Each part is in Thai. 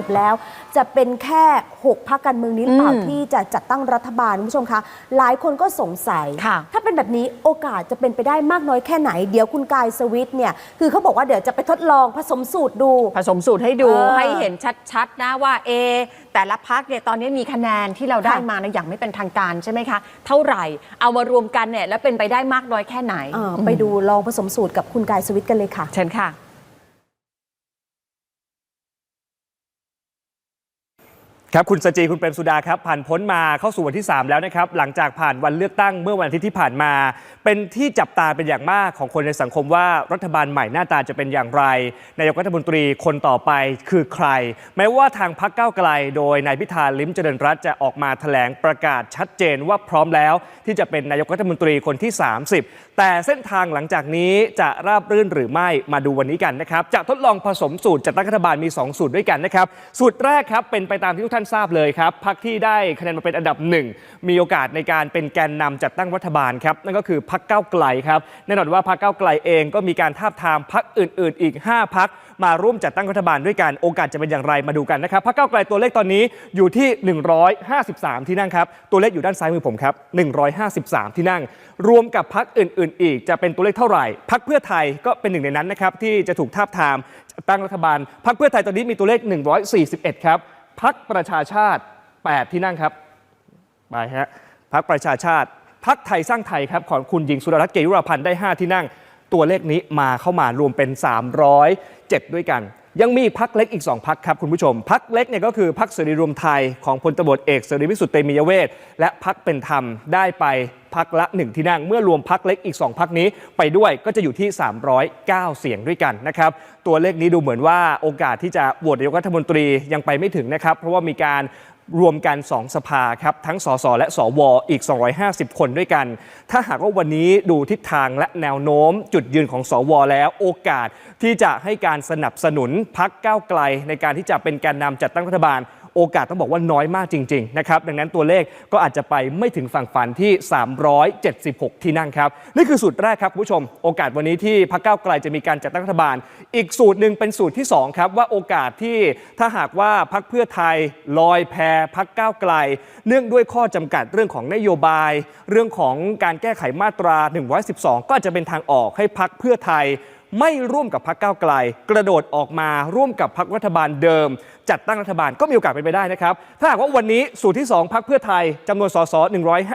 รุปแล้วจะเป็นแค่ 6พักการเมืองนี้หรือเปล่าอืมที่จะจัดตั้งรัฐบาลคุณผู้ชมคะ หลายคนก็สงสัย ค่ะถ้าเป็นแบบนี้โอกาสจะเป็นไปได้มากน้อยแค่ไหน เดี๋ยวคุณกายสวิตเนี่ยคือเขาบอกว่าเดี๋ยวจะไปทดลองผสมสูตรดู ผสมสูตรให้ดูเออให้เห็นชัดๆนะว่าเอะแต่ละพักเนี่ยตอนนี้มีคะแนนที่เราได้ค่ะมานะอย่างไม่เป็นทางการใช่ไหมคะ เท่าไหร่เอามารวมกันเนี่ยแล้วเป็นไปได้มากน้อยแค่ไหนเออไปดูลองผสมสูตรกับคุณกายสวิตกันเลยค่ะ เชิญค่ะ ครับคุณสจีคุณเปรมสุดาครับผ่านพ้นมาเข้าสู่วันที่ 3 แล้วนะครับหลังจากผ่านวันเลือกตั้งเมื่อวันอาทิตย์ที่ผ่านมา เป็นที่จับตาเป็นอย่างมากของคนในสังคมว่ารัฐบาลใหม่หน้าตาจะเป็นอย่างไรนายกรัฐมนตรีคนต่อไปคือใคร แม้ว่าทางพักเก้าวไกล โดยนายพิธาลิ้มเจริญรัตจะออกมาแถลงประกาศชัดเจนว่าพร้อมแล้ว ที่จะเป็นนายกรัฐมนตรีคนที่ 30 แต่เส้นทางหลังจากนี้จะราบรื่นหรือไม่มาดูวันนี้กันนะครับจะทดลองผสมสูตรจัดตั้งรัฐบาลมี 2 สูตรด้วยกันนะครับสูตรแรกครับเป็นไปตามที่ทุกท่านทราบเลยครับพักที่ได้คะแนนมาเป็นอันดับหนึ่งมีโอกาสในการเป็นแกนนำจัดตั้งรัฐบาลครับนั่นก็คือพักเก้าวไกลครับแน่นอนว่าพักเก้าวไกลเองก็มีการทาบทามพักอื่น ๆ อีก 5พักมาร่วมจัดตั้งรัฐบาลด้วยกันโอกาสจะเป็นอย่างไรมาดูกันนะครับพักเก้าวไกลตัวเลขตอนนี้อยู่ที่ 153 ที่นั่งครับตัวเลขอยู่ด้านซ้ายมือผมครับ153 ที่นั่ง รวมกับพักอื่น ๆ อีกจะเป็นตัวเลขเท่าไหร่พักเพื่อไทยก็เป็นหนึ่งในนั้นนะครับที่จะถูกทาบทามตั้งรัฐบาลพักเพื่อไทยตอนนี้มีตัวเลข 141 ครับ พักประชาชาติ 8 ที่นั่งครับไปฮะพักประชาชาติพักไทยสร้างไทยครับของคุณหญิงสุดารัตน์เกยุราพันธ์ได้ 5 ที่นั่ง ตัวเลขนี้มาเข้ามารวมเป็น 307 ด้วยกัน ยังมีพักเล็กอีก 2 พักครับคุณผู้ชม พักเล็กเนี่ยก็คือพักเสรีรวมไทยของพลตบเอกเสรีพิสุทธิ์เตมียเวทและพักเป็นธรรมได้ไป พักละ 1 ที่นั่ง เมื่อรวมพักเล็กอีก 2 พักนี้ไปด้วยก็จะอยู่ที่ 309 เสียงด้วยกันนะครับ ตัวเลขนี้ดูเหมือนว่าโอกาสที่จะโหวตนายกรัฐมนตรียังไปไม่ถึงนะครับ เพราะว่ามีการรวมกัน 2 สภาครับ ทั้งสสและสวอีก 250 คนด้วยกัน ถ้าหากว่าวันนี้ดูทิศทางและแนวโน้ม จุดยืนของสวแล้วโอกาสที่จะให้การสนับสนุนพักก้าวไกลในการที่จะเป็นแกนนำจัดตั้งรัฐบาล โอกาสต้องบอกว่าน้อยมากจริงๆนะครับดังนั้นตัวเลขก็อาจจะไปไม่ถึงฝั่งฝันที่ 376 ที่นั่งครับ นี่คือสูตรแรกครับคุณผู้ชม โอกาสวันนี้ที่พรรคก้าวไกลจะมีการจัดตั้งรัฐบาล อีกสูตรหนึ่งเป็นสูตรที่2ครับว่าโอกาสที่ถ้าหากว่าพรรคเพื่อไทยลอยแพพรรคก้าวไกล เนื่องด้วยข้อจำกัดเรื่องของนโยบาย เรื่องของการแก้ไขมาตรา 112 ก็อาจจะเป็นทางออกให้พรรคเพื่อไทย ไม่ร่วมกับพรรคก้าวไกล กระโดดออกมาร่วมกับพรรครัฐบาลเดิม จัดตั้งรัฐบาลก็มีโอกาสเป็นไปได้นะครับ ถ้าหากว่าวันนี้สูตรที่ 2พรรคเพื่อไทยจำนวนสส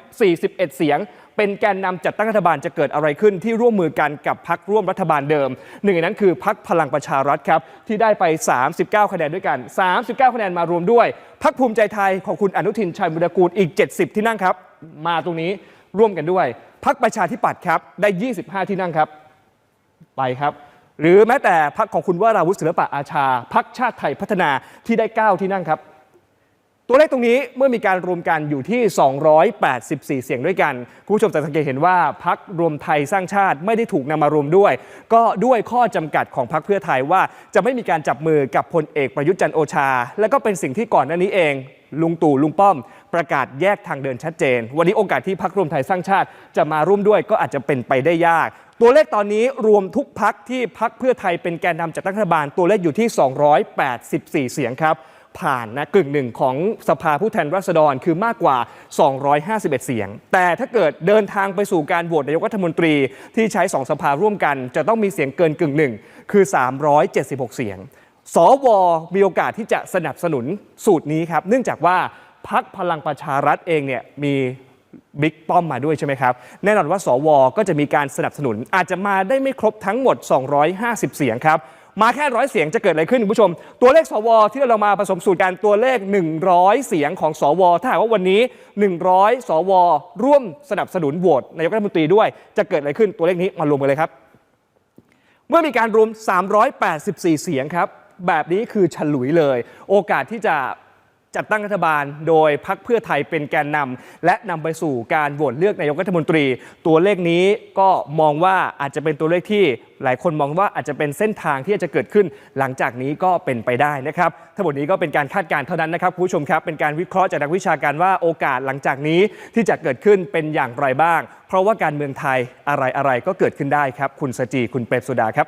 141 เสียง เป็นแกนนำจัดตั้งรัฐบาลจะเกิดอะไรขึ้นที่ร่วมมือกันกับพรรคร่วมรัฐบาลเดิม หนึ่งในนั้นคือพรรคพลังประชารัฐครับที่ได้ไป 39 คะแนนด้วยกัน 39 คะแนนมารวมด้วยพรรคภูมิใจไทยของคุณอนุทินชัยมุรกูลอีก 70 ที่นั่งครับ มาตรงนี้ร่วมกันด้วยพรรคประชาธิปัตย์ครับได้ 25 ที่นั่งครับ ไปครับ หรือแม้แต่พักของคุณวราวุฒิศิลปะอาชาพักชาติไทยพัฒนาที่ได้ 9 ที่นั่งครับ ตัวเลขตรงนี้เมื่อมีการรวมกันอยู่ที่ 284 เสียงด้วยกัน คุณผู้ชมจะสังเกตเห็นว่าพักรวมไทยสร้างชาติไม่ได้ถูกนำมารวมด้วย ก็ด้วยข้อจำกัดของพักเพื่อไทยว่าจะไม่มีการจับมือกับพลเอกประยุทธ์จันโอชา และก็เป็นสิ่งที่ก่อนหน้านี้เอง ลุงตู่ลุงป้อม ประกาศแยกทางเดินชัดเจน วันนี้โอกาสที่พักรวมไทยสร้างชาติจะมาร่วมด้วยก็อาจจะเป็นไปได้ยากตัวเลขตอนนี้รวมทุกพักที่พักเพื่อไทยเป็นแกนนำจัดตั้งรัฐบาล ตัวเลขอยู่ที่ 284 เสียงครับ ผ่านนะกึ่งหนึ่งของสภาผู้แทนราษฎรคือมากกว่า 251 เสียง แต่ถ้าเกิดเดินทางไปสู่การโหวตนายกรัฐมนตรีที่ใช้2สภาร่วมกัน จะต้องมีเสียงเกินกึ่งหนึ่งคือ 376 เสียง สวมีโอกาสที่จะสนับสนุนสูตรนี้ครับ เนื่องจากว่าพักพลังประชารัฐเองเนี่ยมีบิ๊กป้อมมาด้วยใช่ไหมครับ แน่นอนว่าสวก็จะมีการสนับสนุนอาจจะมาได้ไม่ครบทั้งหมด 250 เสียงครับ มาแค่ร้อยเสียงจะเกิดอะไรขึ้นคุณผู้ชม ตัวเลขสวที่เรามาผสมสูตรกันตัวเลข 100 เสียงของสว ถ้าหากว่าวันนี้ 100 สว ร่วมสนับสนุนโหวตนายกรัฐมนตรีด้วย จะเกิดอะไรขึ้นตัวเลขนี้มารวมกันเลยครับ เมื่อมีการรวม 384 เสียงครับ แบบนี้คือฉลุยเลย โอกาสที่จะ จัดตั้งรัฐบาลโดยพักเพื่อไทยเป็นแกนนำและนำไปสู่การโหวตเลือกนายกรัฐมนตรี ตัวเลขนี้ก็มองว่าอาจจะเป็นตัวเลขที่หลายคนมองว่าอาจจะเป็นเส้นทางที่จะเกิดขึ้น หลังจากนี้ก็เป็นไปได้นะครับทั้งหมดนี้ก็เป็นการคาดการณ์เท่านั้นนะครับผู้ชมครับ เป็นการวิเคราะห์จากนักวิชาการว่าโอกาสหลังจากนี้ที่จะเกิดขึ้นเป็นอย่างไรบ้าง เพราะว่าการเมืองไทยอะไรๆก็เกิดขึ้นได้ครับ คุณสจีคุณเปรมสุดาครับ